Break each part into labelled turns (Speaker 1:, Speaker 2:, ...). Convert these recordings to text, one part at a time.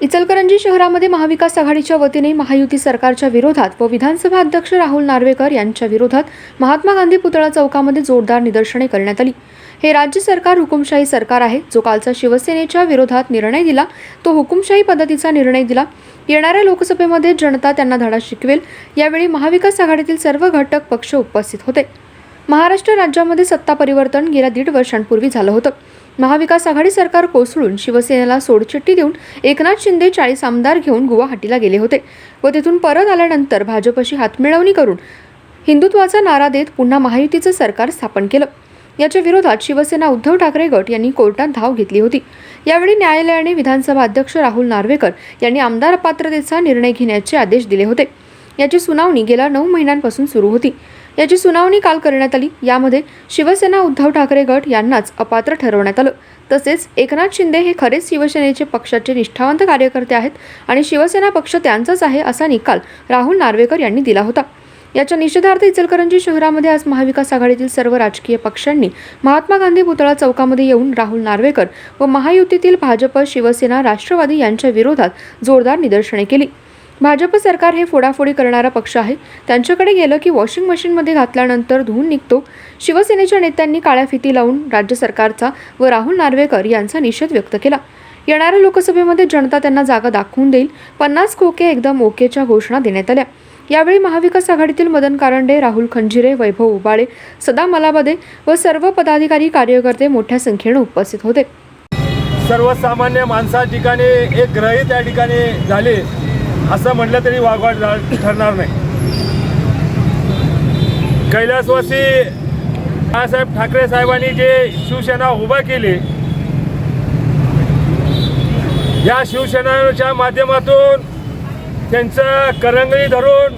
Speaker 1: इचलकरंजी शहरामध्ये महाविकास आघाडीच्या वतीने महायुती सरकारच्या विरोधात व विधानसभा अध्यक्ष राहुल नार्वेकर यांच्या विरोधात महात्मा गांधी पुतळा चौकामध्ये जोरदार निदर्शने करण्यात आली. हे राज्य सरकार हुकुमशाही सरकार आहे. जो कालचा शिवसेनेच्या विरोधात निर्णय दिला तो हुकुमशाही पद्धतीचा निर्णय दिला. येणाऱ्या लोकसभेमध्ये जनता त्यांना धडा शिकवेल. यावेळी महाविकास आघाडीतील सर्व घटक पक्ष उपस्थित होते. महाराष्ट्र राज्यामध्ये सत्ता परिवर्तन गेल्या दीड वर्षांपूर्वी झालं होतं. महाविकास आघाडी सरकार कोसळून शिवसेनेला सोडचिठ्ठी देऊन एकनाथ शिंदे चाळीस आमदार घेऊन गुवाहाटीला गेले होते व तिथून परत आल्यानंतर भाजपशी हातमिळवणी करून हिंदुत्वाचा नारा देत पुन्हा महायुतीचं सरकार स्थापन केलं. याच्या विरोधात शिवसेना उद्धव ठाकरे गट यांनी कोर्टात धाव घेतली होती. यावेळी न्यायालयाने विधानसभा अध्यक्ष राहुल नार्वेकर यांनी आमदार अपात्रतेचा निर्णय घेण्याचे आदेश दिले होते. याची सुनावणी गेल्या नऊ महिन्यांपासून सुरू होती. याची सुनावणी काल करण्यात आली. यामध्ये शिवसेना उद्धव ठाकरे गट यांनाच अपात्र ठरवण्यात आलं. तसेच एकनाथ शिंदे हे खरेच शिवसेनेचे पक्षाचे निष्ठावंत कार्यकर्ते आहेत आणि शिवसेना पक्ष त्यांचाच आहे असा निकाल राहुल नार्वेकर यांनी दिला होता. याच्या निषेधार्थ इचलकरंजी शहरामध्ये आज महाविकास आघाडीतील सर्व राजकीय पक्षांनी महात्मा गांधी पुतळा चौकामध्ये येऊन राहुल नार्वेकर व महायुतीतील भाजप शिवसेना राष्ट्रवादी यांच्या विरोधात जोरदार निदर्शने केली. भाजप सरकार हे फोडाफोडी करणारा पक्ष आहे. त्यांच्याकडे गेलं की वॉशिंग मशीनमध्ये घातल्यानंतर धुवून निघतो. शिवसेनेच्या नेत्यांनी काळ्या फिती लावून राज्य सरकारचा व राहुल नार्वेकर यांचा निषेध व्यक्त केला. येणाऱ्या लोकसभेमध्ये जनता त्यांना जागा दाखवून देईल. पन्नास खोके एकदम ओकेच्या घोषणा देण्यात आल्या. यावेळी महाविकास आघाडीतील मदन कारंडे राहुल खंजिरे वैभव उबाळे सदा मलाबदे व सर्व पदाधिकारी कार्यकर्ते मोठ्या संख्येने उपस्थित होते.
Speaker 2: सर्वसामान्य माणसा ठिकाणी एक ग्रही त्या ठिकाणी झाले. असं म्हटलं तरी वागवाट ठरणार नाही. कैलासवासी बाळासाहेब ठाकरे साहेबांनी जे शिवसेना उभा केली या शिवसेनेच्या माध्यमातून त्यांचं करंगळी धरून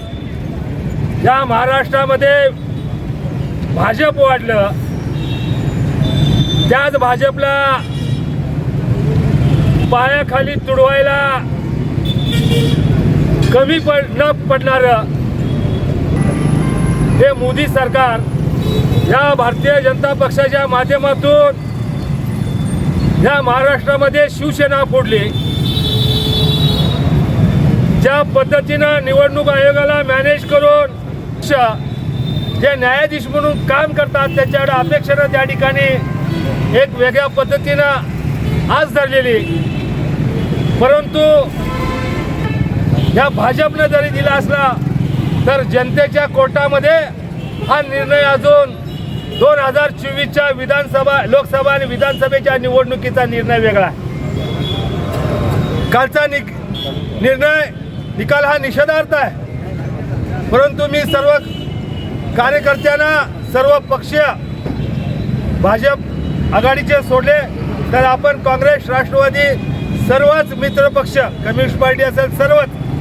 Speaker 2: या महाराष्ट्रामध्ये भाजप वाढलं. त्याच भाजपला पायाखाली तुडवायला कमी पड न पडणारं हे मोदी सरकार या भारतीय जनता पक्षाच्या माध्यमातून या महाराष्ट्रामध्ये शिवसेना फोडली. ज्या पद्धतीनं निवडणूक आयोगाला मॅनेज करून श- जे न्यायाधीश म्हणून काम करतात त्याच्याकडे अपेक्षेनं त्या ठिकाणी एक वेगळ्या पद्धतीनं आज धरलेली. परंतु या भाजपनं जरी दिला असला तर जनतेच्या कोर्टामध्ये हा निर्णय अजून दोन हजार चोवीसच्या विधानसभा लोकसभा आणि विधानसभेच्या निवडणुकीचा निर्णय वेगळा आहे. कालचा नि निर्णय निकाल हा निषेधार्थ आहे. परंतु मी सर्व कार्यकर्त्यांना सर्व पक्षीय भाजप आघाडीचे सोडले तर आपण काँग्रेस राष्ट्रवादी सर्वच मित्रपक्ष कम्युनिस्ट पार्टी असेल सर्वच